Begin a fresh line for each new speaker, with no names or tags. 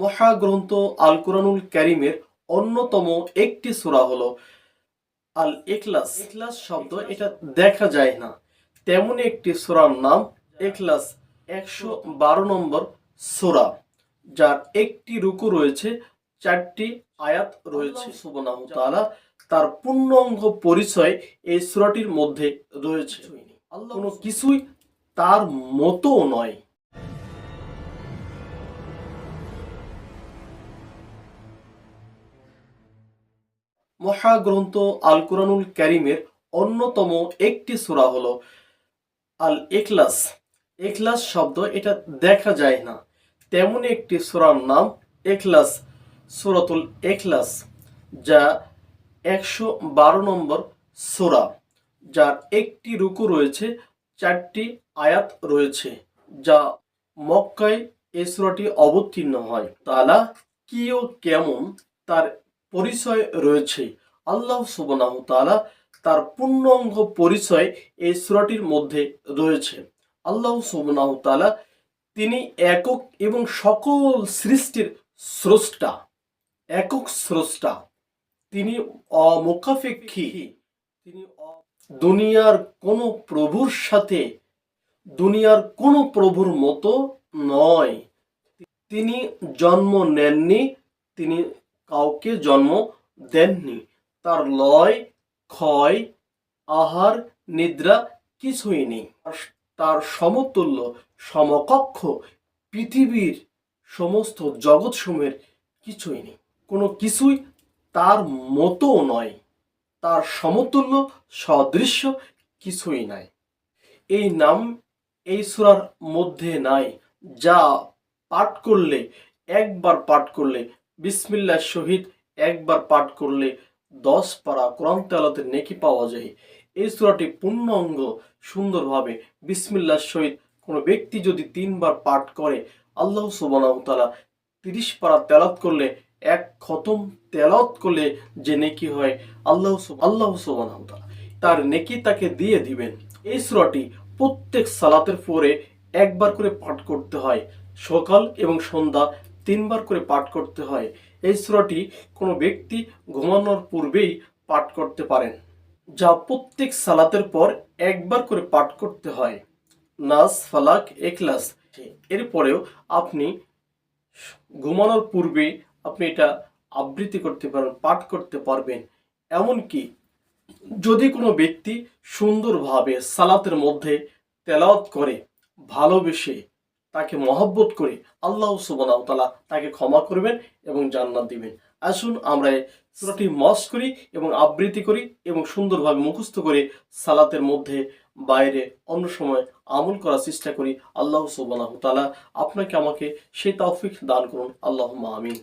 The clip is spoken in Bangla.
মহাগ্রন্থ আল কোরআনুল ক্যারিমের অন্যতম একটি সূরা হলো আল ইখলাস ইখলাস শব্দ এটা দেখা যায় না। তেমন একটি সূরার নাম ইখলাস। একশো বারো নম্বর সূরা যার একটি রুকু রয়েছে চারটি আয়াত রয়েছে। সুবহানাহু তাআলা তার পূর্ণাঙ্গ পরিচয় এই সূরাটির মধ্যে রয়েছে। কোনো কিছুই তার মতো নয়। মহাগ্রন্থ আল কোরআনুল ক্যারিমের অন্যতম একটি সূরা হলো আল ইখলাস ইখলাস শব্দ, এটা দেখা যায় না। তেমন একটি সূরার নাম ইখলাস, সূরাতুল ইখলাস, যা একশো বারো নম্বর সূরা, যার একটি রুকু রয়েছে, চারটি আয়াত রয়েছে, যা মক্কায় এই সূরাটি অবতীর্ণ হয়। তালা কি ও কেমন তার পরিচয় রয়েছে। আল্লাহ সুবনাহ তাআলা তার পূর্ণাঙ্গ পরিচয় এই সূরাটির মধ্যে রয়েছে। আল্লাহ সুবনাহ তাআলা তিনি একক এবং সকল সৃষ্টির স্রষ্টা। একক স্রষ্টা। তিনি অমুখাপেক্ষী। তিনি দুনিয়ার কোনো প্রভুর সাথে, দুনিয়ার কোনো প্রভুর মতো নয়। তিনি জন্ম নেননি। তিনি কাউকে জন্ম দেননি। তার লয়, ক্ষয়, আহার, নিদ্রা কিছুই নেই। তার সমতুল্য সমকক্ষ পৃথিবীর সমস্ত জগৎসমূহের কিছুই নেই। কোনো কিছুই তার মতো নয়। তার সমতুল্য সদৃশ্য কিছুই নাই। এই নাম এই সূরার মধ্যে নাই, যা পাঠ করলে, একবার পাঠ করলে বিসমিল্লাহ শহীদ একবার পাঠ করলে দশ পারা কোরআন তেলাতের নেকি পাওয়া যায়। এই সূরাটি পূর্ণাঙ্গ সুন্দরভাবে বিসমিল্লাহ সহিত কোনো ব্যক্তি যদি তিনবার পাঠ করে, আল্লাহ সুবহানাহু তাআলা তিরিশ পারা তেলাত করলে, এক খতম তেলাওয়াত করলে যে নেকি হয়, আল্লাহ আল্লাহ সুবহানাহু তাআলা তার নেকি তাকে দিয়ে দিবেন। এই সূরাটি প্রত্যেক সালাতের পরে একবার করে পাঠ করতে হয়, সকাল এবং সন্ধ্যা তিনবার করে পাঠ করতে হয়। এই সূরাটি কোনো ব্যক্তি ঘুমানোর পূর্বেই পাঠ করতে পারেন। যা প্রত্যেক সালাতের পর একবার করে পাঠ করতে হয়। নাস, ফালাক, এখলাস। এরপরেও আপনি ঘুমানোর পূর্বে আপনি এটা আবৃত্তি করতে পারবেন পাঠ করতে পারবেন। এমনকি যদি কোনো ব্যক্তি সুন্দরভাবে সালাতের মধ্যে তেলাওয়াত করে, ভালোবেসে তাকে মহব্বত করে আল্লাহ সুবহানাহু তাআলা তাকে ক্ষমা করবেন এবং জান্নাত দিবেন। আসুন আমরা সুরাটি মস করি এবং আবৃত্তি করি এবং সুন্দরভাবে মুখস্থ করে সালাতের মধ্যে বাইরে অন্য সময় আমল করার চেষ্টা করি। আল্লাহ সুবহানাহু তাআলা আপনাকে আমাকে সেই তৌফিক দান করুন। আল্লাহ আমিন।